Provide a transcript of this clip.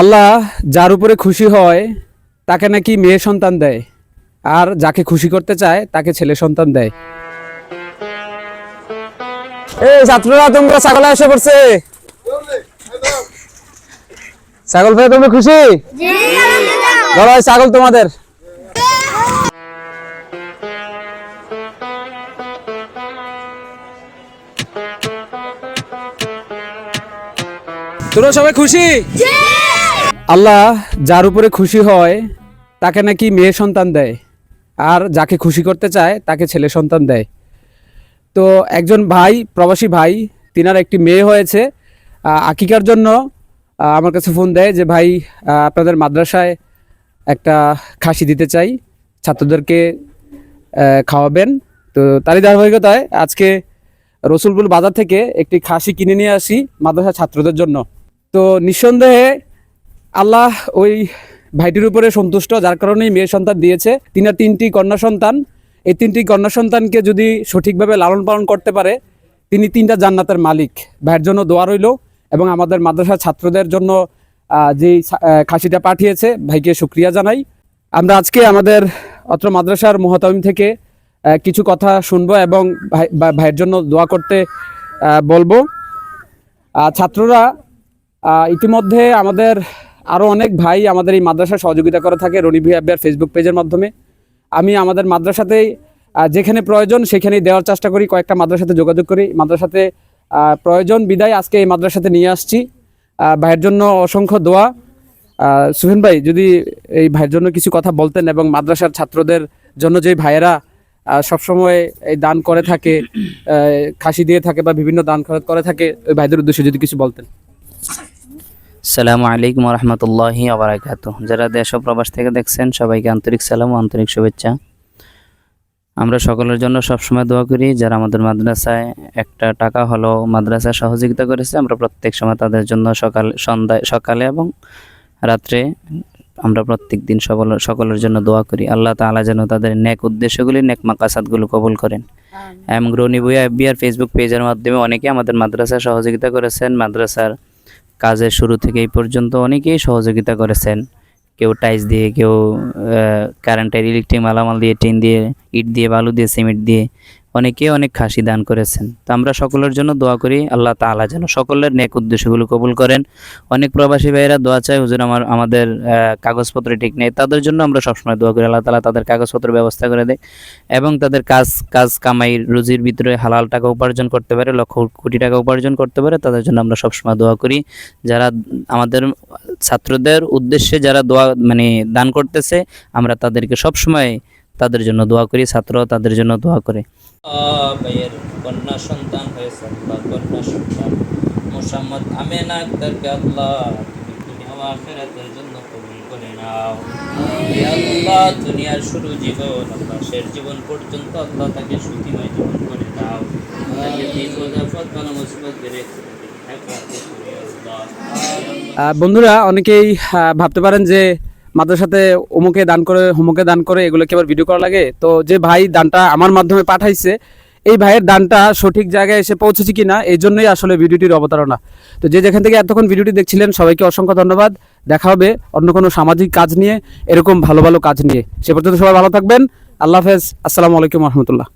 আল্লাহ যার উপরে খুশি হয়, তাকে নাকি মেয়ে সন্তান দেয়। আর যাকে খুশি করতে চায়, তাকে ছেলে সন্তান দেয়। এই ছাত্ররা, তোমরা ছাগল এসে পড়ছে। ছাগল ভাই তোমরা খুশি? ধরো ছাগল তোমাদের। তোমরা সবাই খুশি? আল্লাহ যার উপরে খুশি হয়, তাকে নাকি মেয়ে সন্তান দেয়। আর যাকে খুশি করতে চায়, তাকে ছেলে সন্তান দেয়। তো একজন ভাই, প্রবাসী ভাই, তিনার একটি মেয়ে হয়েছে। আকিকার জন্য আমার কাছে ফোন দেয় যে, ভাই আপনাদের মাদ্রাসায় একটা খাসি দিতে চাই। ছাত্রদেরকে খাওয়াবেন। তো তারই ধারাবাহিকতায় আজকে রসুলপুর বাজার থেকে একটি খাসি কিনে নিয়ে আসি মাদ্রাসা ছাত্রদের জন্য। তো নিঃসন্দেহে আল্লাহ ওই ভাইটির উপরে সন্তুষ্ট, যার কারণেই মেয়ে সন্তান দিয়েছে। তিনার তিনটি কন্যা সন্তান। এই তিনটি কন্যা সন্তানকে যদি সঠিকভাবে লালন পালন করতে পারে, তিনি তিনটা জান্নাতের মালিক। ভাইয়ের জন্য দোয়া রইল এবং আমাদের মাদ্রাসার ছাত্রদের জন্য যেই খাসিটা পাঠিয়েছে, ভাইকে শুক্রিয়া জানাই। আমরা আজকে আমাদের অত্র মাদ্রাসার মোহতামিম থেকে কিছু কথা শুনব এবং ভাই ভাইয়ের জন্য দোয়া করতে বলব। ছাত্ররা ইতিমধ্যে আমাদের আরও অনেক ভাই আমাদের এই মাদ্রাসা সহযোগিতা করে থাকে, রনি ভি আব্বার ফেসবুক পেজের মাধ্যমে। আমি আমাদের মাদ্রাসাতেই যেখানে প্রয়োজন সেখানেই দেওয়ার চেষ্টা করি, কয়েকটা মাদ্রাসাতে যোগাযোগ করি। মাদ্রাসাতে প্রয়োজন বিদায় আজকে এই মাদ্রাসাতে নিয়ে আসছি। ভাইয়ের জন্য অসংখ্য দোয়া। সুহেন ভাই, যদি এই ভাইয়ের জন্য কিছু কথা বলতেন এবং মাদ্রাসার ছাত্রদের জন্য যে ভাইয়েরা সবসময় এই দান করে থাকে খাসি দিয়ে থাকে বা বিভিন্ন দান খরচ করে থাকে, ওই ভাইদের উদ্দেশ্যে যদি কিছু বলতেন। সালামু আলাইকুম রহমতুল্লাহি আবরাকাত যারা দেশ ও প্রবাস থেকে দেখছেন সবাইকে আন্তরিক সালাম ও আন্তরিক শুভেচ্ছা। আমরা সকলের জন্য সবসময় দোয়া করি যারা আমাদের মাদ্রাসায় একটা টাকা হলো মাদ্রাসা সহযোগিতা করেছে আমরা প্রত্যেক সময় তাদের জন্য সকাল সন্ধ্যায় সকালে এবং রাত্রে আমরা প্রত্যেক দিন সকল সকলের জন্য দোয়া করি। আল্লাহ তাআলা যেন তাদের নেক উদ্দেশ্যগুলি নেক মাকাসাদগুলো কবুল করেন। এবং গ্রনি বইয়া এফবিআর ফেসবুক পেজের মাধ্যমে অনেকে আমাদের মাদ্রাসায় সহযোগিতা করেছেন। মাদ্রাসার কাজের শুরু থেকে এই পর্যন্ত অনেকেই সহযোগিতা করেছেন। কেউ টাইস দিয়ে, কেউ কারেন্টের ইলেকট্রিক মালামাল দিয়ে, টিন দিয়ে, ইট দিয়ে, বালু দিয়ে, সিমেন্ট দিয়ে। অনেকে অনেক খাসি দান করেছেন। তো আমরা সকলের জন্য দোয়া করি, আল্লাহ তাআলা যেন সকলের নেক উদ্দেশ্যগুলো কবুল করেন। অনেক প্রবাসী ভাইয়েরা দোয়া চায়, হুজুর আমার, আমাদের কাগজপত্র ঠিক নেই। তাদের জন্য আমরা সবসময় দোয়া করি, আল্লাহ তালা তাদের কাগজপত্র ব্যবস্থা করে দেয় এবং তাদের কাজ কাজ কামাই রুজির ভিতরে হালাল টাকা উপার্জন করতে পারে, লক্ষ কোটি টাকা উপার্জন করতে পারে, তাদের জন্য আমরা সবসময় দোয়া করি। যারা আমাদের ছাত্রদের উদ্দেশ্যে যারা দোয়া মানে দান করতেছে, আমরা তাদেরকে সবসময় তাদের জন্য দোয়া করি ছাত্র তাদের জন্য দোয়া করে। কন্যা সন্তান হয়েছে আল্লাহ কন্যা সন্তান। মোসাম্মদ আল্লাহ আখিরাতের জন্য কবুল করে নাও। আল্লাহ, দুনিয়ার শুরু জীবন, আল্লাহ জীবন পর্যন্ত আল্লাহ তাকে সুখীময় জীবন করে দাও বন্ধুরা, অনেকেই ভাবতে পারেন যে মাদ্রাসাতে অমুকে দান করে, হোমকে দান করে, এগুলোকে আবার ভিডিও করা লাগে। তো যে ভাই দানটা আমার মাধ্যমে পাঠাইছে, এই ভাইয়ের দানটা সঠিক জায়গায় এসে পৌঁছেছে কিনা, এই জন্যই আসলে ভিডিওটির অবতারণা। তো যে যেখান থেকে এতক্ষণ ভিডিওটি দেখছিলেন, সবাইকে অসংখ্য ধন্যবাদ। দেখা হবে অন্য কোনো সামাজিক কাজ নিয়ে, এরকম ভালো ভালো কাজ নিয়ে। সে পর্যন্ত সবাই ভালো থাকবেন। আল্লাহ হাফেজ। আসসালামু আলাইকুম রহমতুল্লাহ।